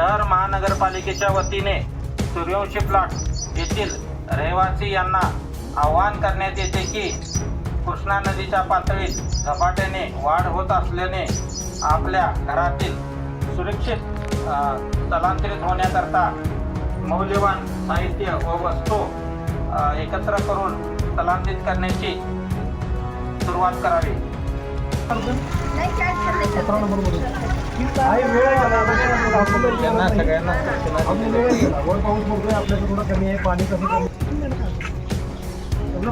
शहर महानगरपालिकेच्या वतीने सूर्यवंशी प्लॉट येथील रहिवासी यांना आवाहन करण्यात येते की कृष्णा नदीच्या पातळीत झपाट्याने वाढ होत असल्याने आपल्या घरातील सुरक्षित स्थलांतरित होण्याकरता मौल्यवान साहित्य व वस्तू एकत्र करून स्थलांतरित करण्याची सुरुवात करावी.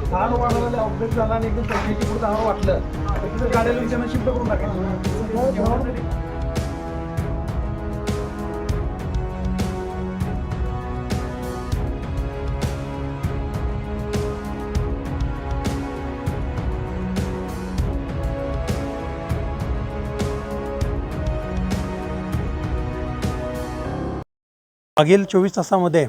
फार वाढवलेलं अपडेट झाला आणि एकदम पुढे दहा वाटलं तर तिथं गाड्याला विचारणं शिफ्ट करून टाकायचं मागील चोवीस तासामध्ये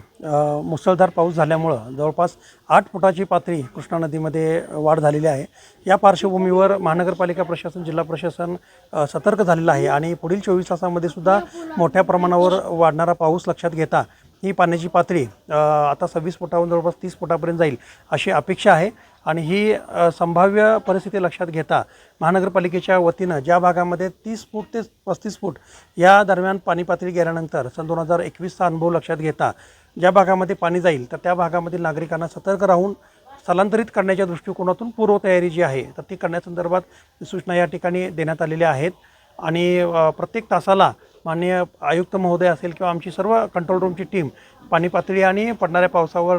मुसळधार पाऊस झाल्यामुळं जवळपास आठ फुटाची पातळी कृष्णा नदीमध्ये वाढ झालेली आहे. या पार्श्वभूमीवर महानगरपालिका प्रशासन जिल्हा प्रशासन सतर्क झालेलं आहे आणि पुढील चोवीस तासामध्ये सुद्धा मोठ्या प्रमाणावर वाढणारा पाऊस लक्षात घेता ही पाण्याची पातळी आता सव्वीस फुटाहून जवळपास तीस फुटापर्यंत जाईल अशी अपेक्षा आहे. आणि ही संभाव्य परिस्थिती लक्षात घेता महानगरपालिकेच्या वतीनं ज्या भागामध्ये तीस फूट ते पस्तीस फूट या दरम्यान पाणी पातळी गेल्यानंतर सन दोन हजार एकवीसचा अनुभव लक्षात घेता ज्या भागामध्ये पाणी जाईल तर त्या भागामधील नागरिकांना सतर्क राहून स्थलांतरित करण्याच्या दृष्टिकोनातून पूर्वतयारी जी आहे तर ती करण्यासंदर्भात सूचना या ठिकाणी देण्यात आलेल्या आहेत. आणि प्रत्येक तासाला माननीय आयुक्त महोदय असेल किंवा आमची सर्व कंट्रोल रूमची टीम पाणी पातळी आणि पडणाऱ्या पावसावर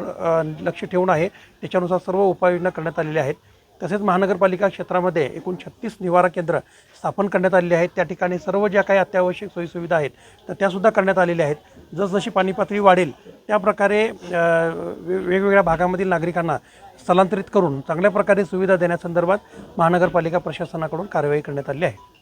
लक्ष ठेवून आहे. त्याच्यानुसार सर्व उपाययोजना करण्यात आलेल्या आहेत. तसेच महानगरपालिका क्षेत्रामध्ये एकूण छत्तीस निवारा केंद्र स्थापन करण्यात आलेली आहेत. त्या ठिकाणी सर्व ज्या काही अत्यावश्यक सोयीसुविधा आहेत तर त्यासुद्धा करण्यात आलेल्या आहेत. जसजशी पाणी पातळी वाढेल त्या प्रकारे वे- वेगवेगळ्या भागामधील नागरिकांना स्थलांतरित करून चांगल्या प्रकारे सुविधा देण्यासंदर्भात महानगरपालिका प्रशासनाकडून कार्यवाही करण्यात आली आहे.